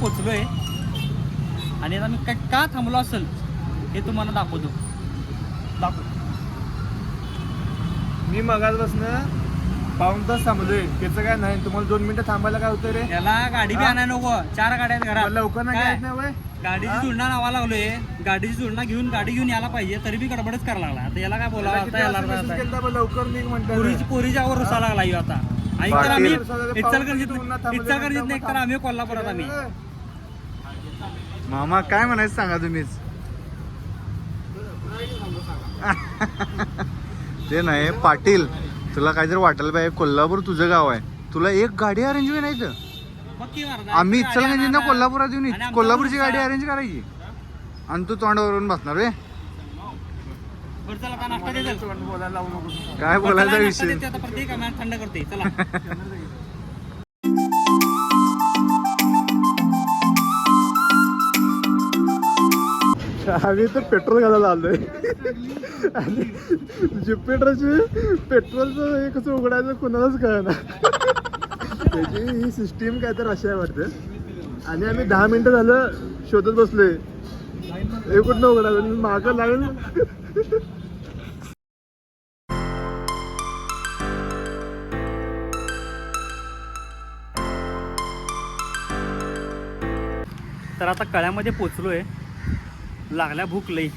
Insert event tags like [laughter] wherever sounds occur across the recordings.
पोचलो आहे आणि आता मी काय का थांबलो असेल हे तुम्हाला दाखवतो. दाखव. मी मगाचपासनं पाऊन तास थांबलोय. त्याचं काय नाही तुम्हाला दोन मिनिटं थांबायला काय होतं रे? याला गाडी बी हा? आणाय नको. चार गाड्या आहेत घरात. मला लवकर नाही काय? जायचं नाही वय गाडीची जुळणा नावा लागलोय. गाडीची जुळणा घेऊन गाडी घेऊन यायला पाहिजे तरी बी गडबडच करायला लागला. आता याला काय बोलावं? आता याला आता लवकर निघ म्हणतात पोरीची पोरीच्या वर रुसा लागला ह्यो आता. आणि तर पाटील. आम्ही पाऊस इचलकरंजीत इचलकरंजीत नाही तर आम्ही कोल्हापुरात आम्ही. मामा काय म्हणायचं सांगा तुम्हीच. [laughs] ते नाही पाटील तुला काहीतरी वाटायला पाहिजे. कोल्हापूर तुझं गाव आहे. तुला एक गाडी अरेंज नाही तर की मारदा, आम्ही आणायला. कोल्हापुरात येऊन कोल्हापूरची. गाडी अरेंज करायची. आणि तू तोंडावरून बसणार रे काय बोलायचा विषय? थंड करते [laughs] आम्ही तर पेट्रोल घालायला आलोय. आणि ज्युपिटरची पेट्रोलचं हे कसं उघडायचं कुणालाच कळणार त्याची ही सिस्टीम काय तर अशी आहे वाटतं. आणि आम्ही दहा मिनिटं झालं शोधत बसलोय. हे कुठनं उघडायचं? मागं लागेल तर आता कळ्यामध्ये पोचलो आहे लागल्या भूक लई.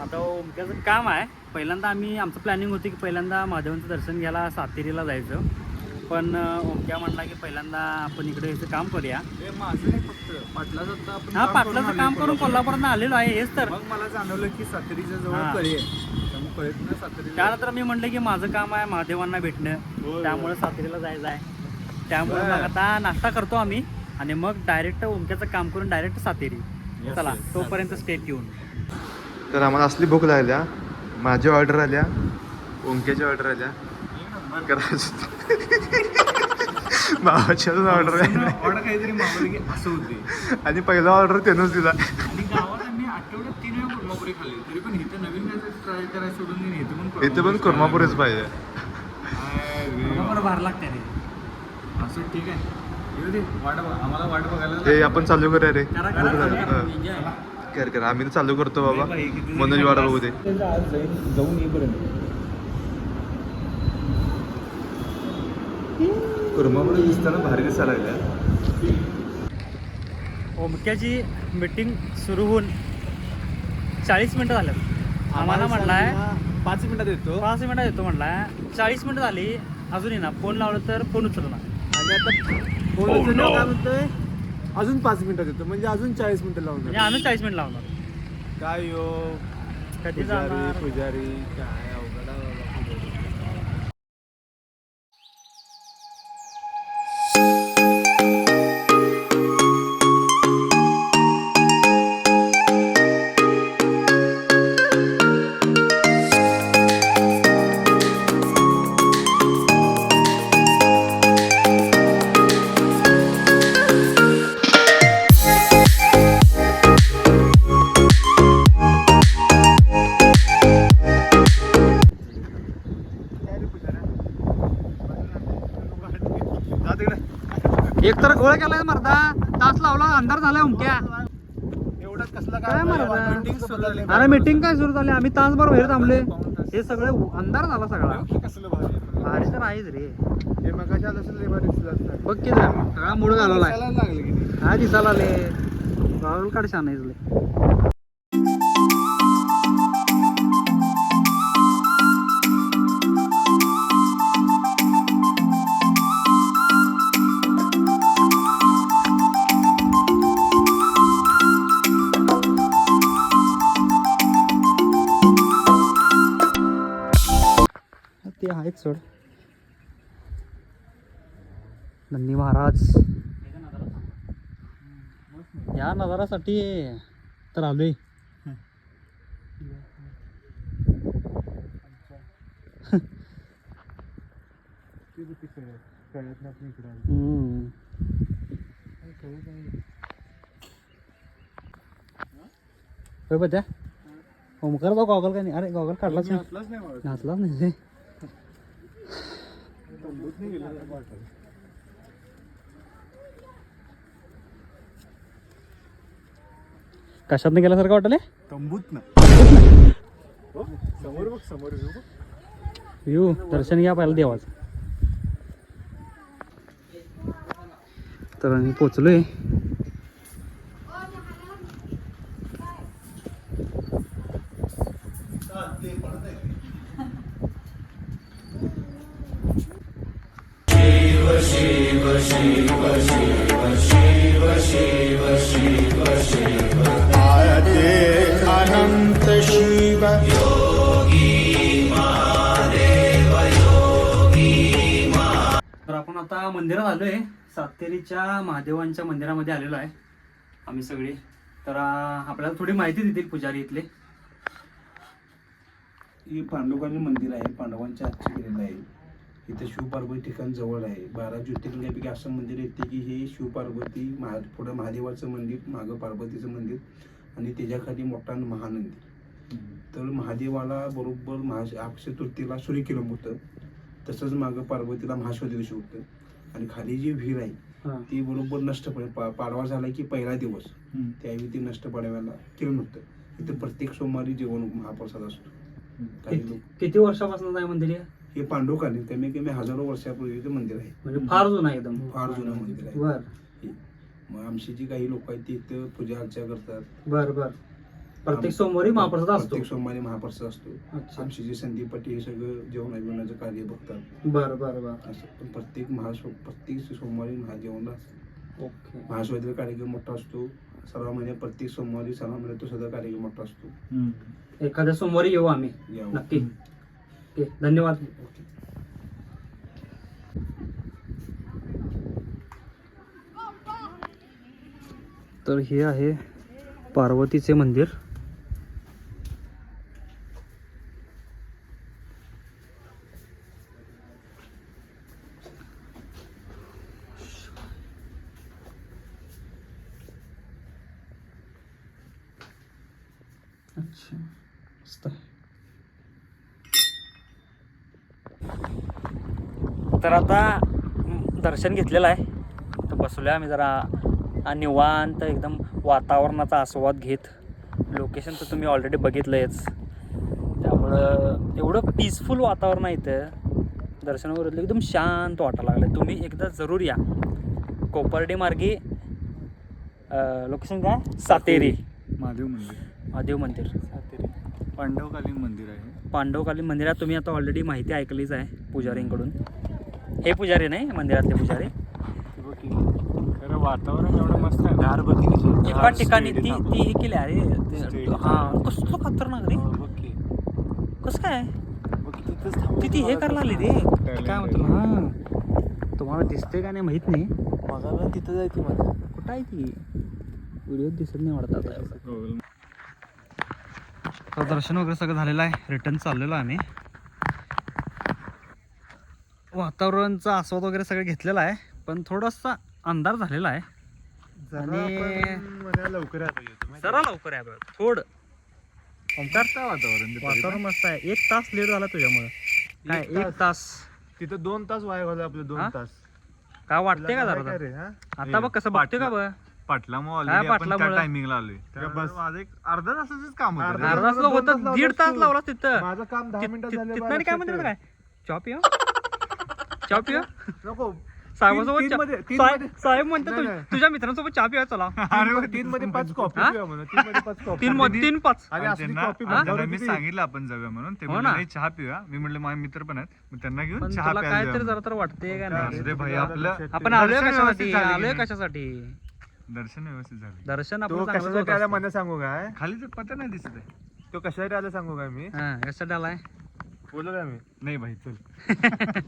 आता ओमक्याचं काम आहे. पहिल्यांदा आम्ही आमचं प्लॅनिंग होती की पहिल्यांदा महादेवांचं दर्शन घ्यायला सातेरीला जायचं. पण ओमक्या म्हणला की पहिल्यांदा आपण इकडे याचं काम करूया. हा पाटलाचं काम करून परत. कोल्हापुरात आलेलो आहे हेच तर. मग मला जाणवलं की सातारीच्या. जवळ त्यानंतर मी म्हणलं की माझं काम आहे महादेवांना भेटणं. त्यामुळे सातेरीला जायचं आहे. त्यामुळे. मग आता नाश्ता करतो आम्ही. आणि मग डायरेक्ट ओमक्याचं काम करून डायरेक्ट सातेरी. चला. तोपर्यंत स्टेट येऊन तर आम्हाला असली भूक लागल्या माझ्या ऑर्डर आल्या ओंक्याच्या ऑर्डर आल्या भावाच्या ऑर्डर ऑर्डर काहीतरी मागवली की असं होते आणि पहिला ऑर्डर त्यानंच दिला. आणि गावात आम्ही आठवड्यात तीन वेळा कुर्मापुरी खाल्ली तरी पण इथं नवीन काय ट्राय करायचं सोडून मी इथं पण इथे पण कुर्मापुरीच पाहिजे. बरोबर लागते असं ठीक आहे. ते आपण चालू करूया रे. करा करा आम्ही तर चालू करतो बाबा. मनोज वाट बघू दे. जाऊन येईपर्यंत. दिसताना भारी दिसायला लागल्या. ओमक्याची मीटिंग सुरू होऊन चाळीस मिनटं झाल्यात आम्हाला म्हणलाय पाच मिनिटात येतो. पाच मिनटं येतो म्हणलाय चाळीस मिनटं झाली अजूनही ना फोन लावलं तर फोन उचलणार. आणि आता फोन उचलल्यावर काय म्हणतोय? अजून पाच मिनिटात येतो म्हणजे अजून चाळीस मिनिटं लावून म्हणजे आम्ही चाळीस मिनिट लावणार. काय यो कधी पुजारी जाणार? पुजारी काय अवघड. गोळ केलाय मर्दा. तास लावला अंधार झालाय ओमक्या एवढा कसला काय झाली. अरे मीटिंग काय सुरू झाली? आम्ही तासभर बाहेर थांबले हे सगळं अंधार झाला सगळा. कसलं भारी तर आहेच रे. हे मगाशी आलं असेल भारी. बघ की जरा, सगळा मूड घालवलाय. दिसायला लागलं की नाही? हा दिसायला आले राहुल काढ आहेत सोड. नंदी महाराज. या नजारासाठी तर आलोय. कळत नाही. बद्या ओमकार तो गॉगल काय नाही? अरे गॉगल काढलाच नाही. घातलाच नाही. कशात गेल्यासारखं वाटले? तंबूत ना हो, समोर बघ समोर येऊ दर्शन घ्या पाहिलं देवाच. तर आम्ही पोचलोय. तर आपण आता मंदिरात आलोय. सातेरीच्या महादेवांच्या मंदिरामध्ये आलेलो आहे. आम्ही सगळे. तर आपल्याला थोडी माहिती देतील पुजारी इथले. ही पांडुकांचे मंदिर आहे. पांडवांच्या हातचे गेलेलं आहे. इथे शिवपार्वती ठिकाण जवळ आहे. बारा ज्योतिर्लिंगापैकी असं मंदिर येते की हे शिवपार्वती महा पुढं महादेवाचं मंदिर मागं पार्वतीचं मंदिर आणि त्याच्याखाली मोठा महानंदी. तर महादेवाला बरोबर महा अक्षय तृतीयेला सूर्यकिरण होतं. तसंच मागं पार्वतीला महाशिवदिवशी होतं. आणि खाली जी विहीर आहे ती बरोबर नष्ट पडे पाडवा झाला की पहिला दिवस. त्यावेळी ती नष्ट पाडव्याला किरण होतं. इथे प्रत्येक सोमवारी जेवण महाप्रसाद असतो. काही लोक किती वर्षापासून आहे मंदिर हे? हे पांडवकालीन कमी कमी हजारो वर्षापूर्वीचं मंदिर आहे. म्हणजे फार जुनं आहे एकदम. फार जुनं मंदिर आहे. मग आमची जी काही लोक आहेत ती इथं पूजा अर्चा करतात. बर बर. प्रत्येक सोमवारी महाप्रसाद असतो. प्रत्येक सोमवारी महाप्रसाद असतो. आमची जी संदीपटी हे सगळं जेवण जेवणाचं कार्य बघतात. बर बर बर. असं पण प्रत्येक महासो प्रत्येक सोमवारी महाजेवण असतं. ओके. महाशिवरात्री कार्यक्रम मोठा असतो. सर्व महिन्यात प्रत्येक सोमवारी सर्व महिन्यात तो सगळा कार्यक्रम मोठा असतो. एखाद्या सोमवारी येऊ आम्ही. नक्की. ओके धन्यवाद. ओके. तर हे आहे पार्वतीचे मंदिर अच्छा मस्त आहे. तर आता दर्शन घेतलेलं आहे. तर बसलोय आम्ही जरा. निवांत एकदम वातावरणाचा आस्वाद घेत. लोकेशन तर तुम्ही ऑलरेडी बघितलंयच. त्यामुळं एवढं पीसफुल वातावरण आहे इथं. दर्शन वगैरे एकदम शांत वाटायला लागलं तुम्ही एकदा जरूर या. कोपर्डी मार्गी लोकेशन काय? सातेरी. महादेव मंदिर. महादेव मंदिर. पांडवकालीन मंदिर आहे. पांडवकालीन मंदिरात तुम्ही आता ऑलरेडी माहिती ऐकलीच आहे पुजारींकडून हे पुजारी नाही मंदिरातले पुजारी. ते खरं वातावरण एवढं मस्त आहे कशी. एका ठिकाणी ती. ती हे केली अरे ते- हा. कसलं खतरनाक रे. हो. कसं काय? बघ की तिथंच थांबून ती ती हे करायला आली रे? करायला काय म्हणतो. हा. तुम्हाला दिसते का नाही माहीत नाही. मला पण तिथं जायची मला. कुठं आहे ती? व्हिडिओ दिसत नाही वाटत आता. एवढं तर दर्शन वगैरे सगळं झालेलं आहे. रिटर्न चाललेलो आहे आम्ही. वातावरणचा आस्वाद वगैरे सगळं घेतलेला आहे पण थोडासा अंधार झालेला आहे आणि- लवकर जरा लवकर आहे थोडं? वातावरण तिथं. वातावरण मस्त आहे एक तास लेट झाला तुझ्यामुळे काय एक तास तिथं दोन तास वाया घालवले आपले दोन हा? तास काय वाटते का जरा काय? आता बघ कसं बघते का बघ काय ऑलरेडी आपण त्या पाटलामुळं? टायमिंगला आलोय त्या त्यामुळे बस- माझं एक अर्धा तासाचंच काम होतं अर्धा तास होतं दीड तास. लावला तिथं माझं काम दहा ति- मिनिटात ति- झालं तिथनं बा, आणि काय म्हणते. काय चॉप पिया चॉप पिया? नको. साहेबासोबत तीन चा- मध्ये- तीन साहेब मध्ये- साहेब म्हणते नाही, तु- नाही. तुझ्या मित्रांसोबत चहा पिया चला. अरे तीन मध्ये पाच कॉपी हा? म्हणून तीन मध्ये पाच कॉपी तीन मध्ये तीन पाच. आणि आणि असली त्यांना कॉपी आणि त्यांना बंदावर मी किती? सांगितलं आपण जाऊया म्हणून. ते हो म्हणले ना. नाही चहा पिऊया. मी म्हणलं माझे मित्र पण आहेत. मग त्यांना घेऊन पण चहा तुला काय तरी जरा तर वाटते का काय नाही? असू दे भाई, तुला आपलं- आपण. आलोय दर्शन कशासाठी? व्यवस्थित झालं की आलोय नाही? कशासाठी. दर्शन व्यवस्थित झालं. दर्शन तो आपलं चांगलंच होत कशासाठी आला असतं. मला सांगू काय? खाली तर पता नाही दिसत आहे. तो कशासाठी आला सांगू काय मी? हा कशासाठी आलाय? बोलू काय मी? नाही भाई चल. [laughs]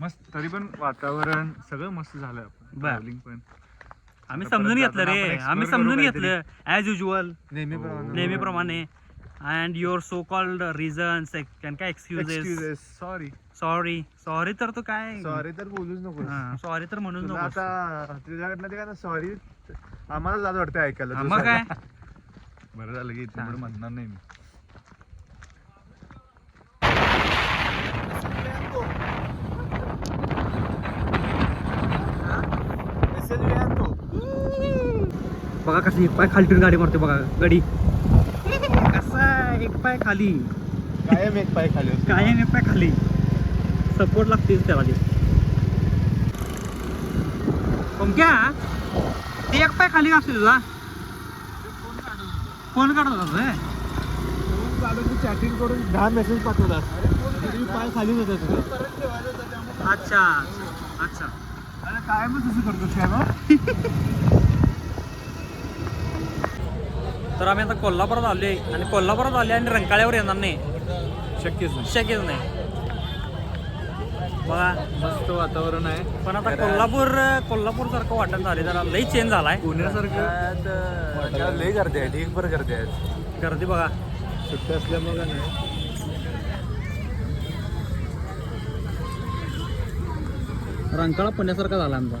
मस्त तरी पण वातावरण सगळं मस्त झालं आपण. बर. ट्रॅव्हलिंग पण. आम्ही आता समजून घेतलं जाताना रे. आपण आम्ही समजून. घेतलं. ऍज युजल नेहमीप्रमाणे. नेहमीप्रमाणे. And your so called reasons काय एक्सक्युजेस सॉरी सॉरी सॉरी तर तू काय? सॉरी तर बोलूच नको सॉरी तर म्हणून तुला नकोस. आता तुझ्याकडनं ते काय ना सॉरी आम्हाला लाज वाटते ऐकायला हा, मग काय? बरं झालं की म्हणणार नाही मी. बघा कसं एक पाय खाली ठेवून गाडी मारते बघा. गाडी. कसा एक पाय खाली. कायम एक पाय खाली असतो. काय एक पाय खाली. सपोर्ट लागतेच त्याला ते ओमक्या ते एक पाय खाली असते तुझा. फोन काढत होता चॅटिंग करून दहा मेसेज तरी पाय खालीच होता तुझा अच्छा. अच्छा. अरे कायमच तसं करतोस काय [laughs] तर आम्ही आता कोल्हापुरात आलोय आणि कोल्हापुरात आले आणि रंकाळ्यावर येणार नाही. शक्यच नाही. शक्यच नाही. बघा. मस्त वातावरण आहे. पण आता कोल्हापूर कोल्हापूर सारखं वाटत झाले जरा लई चेंज झालाय. पुण्यासारखं? लय गर्दी आहे. ढीक भर गर्दी आहे. गर्दी बघा. सुट्टी असल्यामुळे नाही. रंकाळा पुण्यासारखा झाला आमचा.